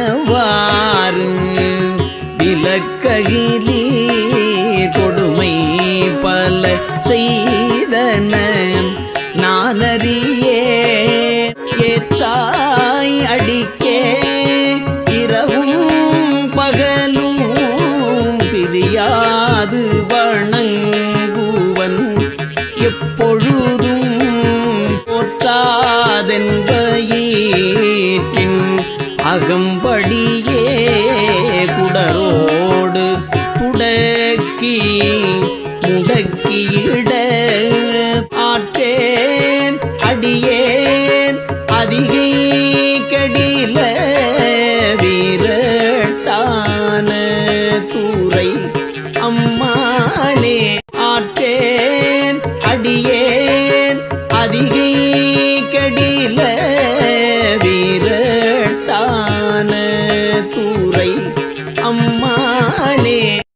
ஊற்றாயினவாறு விலக்ககிலே கொடுமை பல செய்தன நானறியே. ஏற்றாய் அடிக்கே இரவும் பகலும் பிரியா அகம்படியே குடரோடு புடக்கி முடக்கியிட ஆற்றேன் அடியேன் அதிகை கடில வீரட்டான தூரை அம்மானே ஆற்றேன் அடியே வீரட்டான தூரை அம்மானே